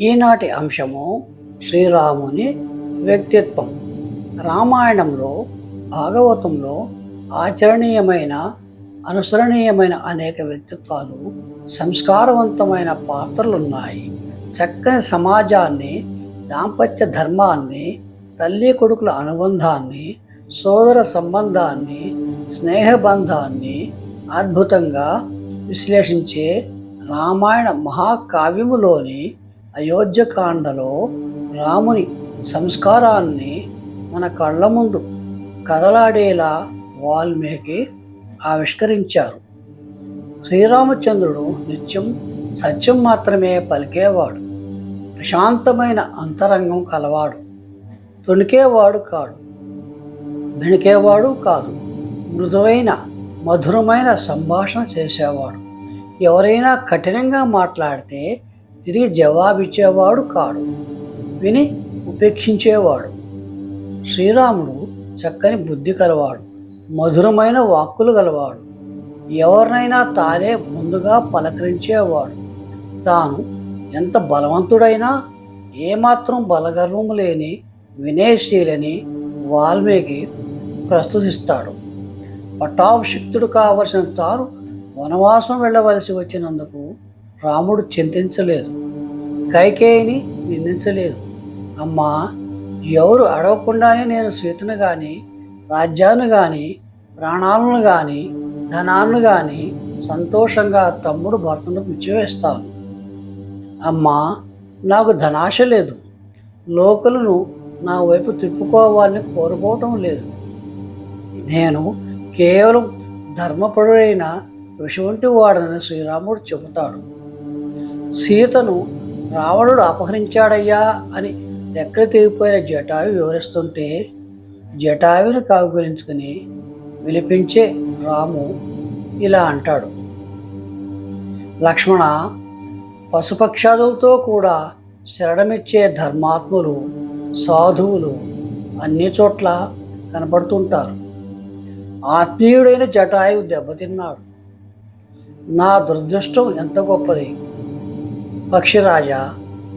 ఈనాటి అంశము శ్రీరాముని వ్యక్తిత్వం. రామాయణంలో భాగవతంలో ఆచరణీయమైన అనుసరణీయమైన అనేక వ్యక్తిత్వాలు సంస్కారవంతమైన పాత్రలున్నాయి. చక్కని సమాజాన్ని దాంపత్య ధర్మాన్ని తల్లి కొడుకుల అనుబంధాన్ని సోదర సంబంధాన్ని స్నేహబంధాన్ని అద్భుతంగా విశ్లేషించే రామాయణ మహాకావ్యములోని అయోధ్యకాండలో రాముని సంస్కారాన్ని మన కళ్ళ ముందు కదలాడేలా వాల్మీకి ఆవిష్కరించారు. శ్రీరామచంద్రుడు నిత్యం సత్యం మాత్రమే పలికేవాడు. ప్రశాంతమైన అంతరంగం కలవాడు. తొణికేవాడు కాడు. బెణికేవాడు కాదు. మృదువైన మధురమైన సంభాషణ చేసేవాడు. ఎవరైనా కఠినంగా మాట్లాడితే తిరిగి జవాబిచ్చేవాడు కాడు. విని ఉపేక్షించేవాడు. శ్రీరాముడు చక్కని బుద్ధి కలవాడు. మధురమైన వాక్కులు గలవాడు. ఎవరినైనా తానే ముందుగా పలకరించేవాడు. తాను ఎంత బలవంతుడైనా ఏమాత్రం బలగర్వం లేని వినయశీలని వాల్మీకి ప్రస్తుతిస్తాడు. పటాభిషిక్తుడు కావలసిన తాను వనవాసం వెళ్ళవలసి వచ్చినందుకు రాముడు చింతించలేదు. కైకేయిని నిందించలేదు. అమ్మా ఎవరు అడగకుండానే నేను సీతను కానీ రాజ్యాన్ని కానీ ప్రాణాలను కానీ ధనాన్ని కానీ సంతోషంగా తమ్ముడు భర్తను పిచ్చివేస్తాను. అమ్మా నాకు ధనాశ లేదు. లోకులను నా వైపు తిప్పుకోవాలని కోరుకోవటం లేదు. నేను కేవలం ధర్మపరుడైన విషవంటి వాడని శ్రీరాముడు చెబుతాడు. సీతను రావణుడు అపహరించాడయ్యా అని ఎక్కడ తెగిపోయిన జటాయు వివరిస్తుంటే జటాయుని కాగురించుకుని విలిపించే రాము ఇలా అంటాడు. లక్ష్మణ పశుపక్షాదులతో కూడా శరణమిచ్చే ధర్మాత్ములు సాధువులు అన్ని చోట్ల కనబడుతుంటారు ఆత్మీయుడైన జటాయువు దెబ్బతిన్నాడు. నా దురదృష్టం ఎంత గొప్పది! పక్షిరాజా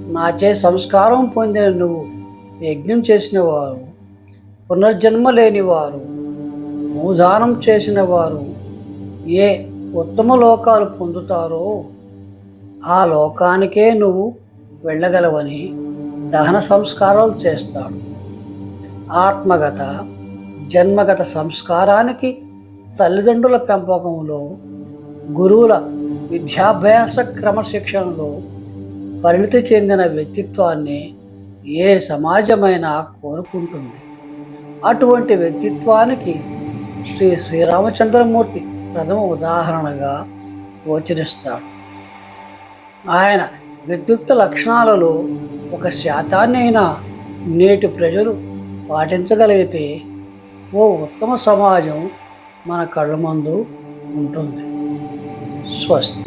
నాచే సంస్కారం పొందిన నువ్వు యజ్ఞం చేసిన వారు పునర్జన్మ లేని వారు భూదానం చేసిన వారు ఏ ఉత్తమ లోకాలు పొందుతారో ఆ లోకానికే నువ్వు వెళ్ళగలవని దహన సంస్కారాలు చేస్తాడు. ఆత్మగత జన్మగత సంస్కారానికి తల్లిదండ్రుల పెంపకంలో గురువుల విద్యాభ్యాస క్రమశిక్షణలో పరిణితి చెందిన వ్యక్తిత్వాన్ని ఏ సమాజమైనా కోరుకుంటుంది. అటువంటి వ్యక్తిత్వానికి శ్రీ శ్రీరామచంద్రమూర్తి ప్రథమ ఉదాహరణగా గోచరిస్తాడు. ఆయన వ్యక్తిత్వ లక్షణాలలో ఒక శాతాన్నైనా నేటి ప్రజలు పాటించగలిగితే ఓ ఉత్తమ సమాజం మన కళ్ళ ముందు ఉంటుంది. స్వస్తి.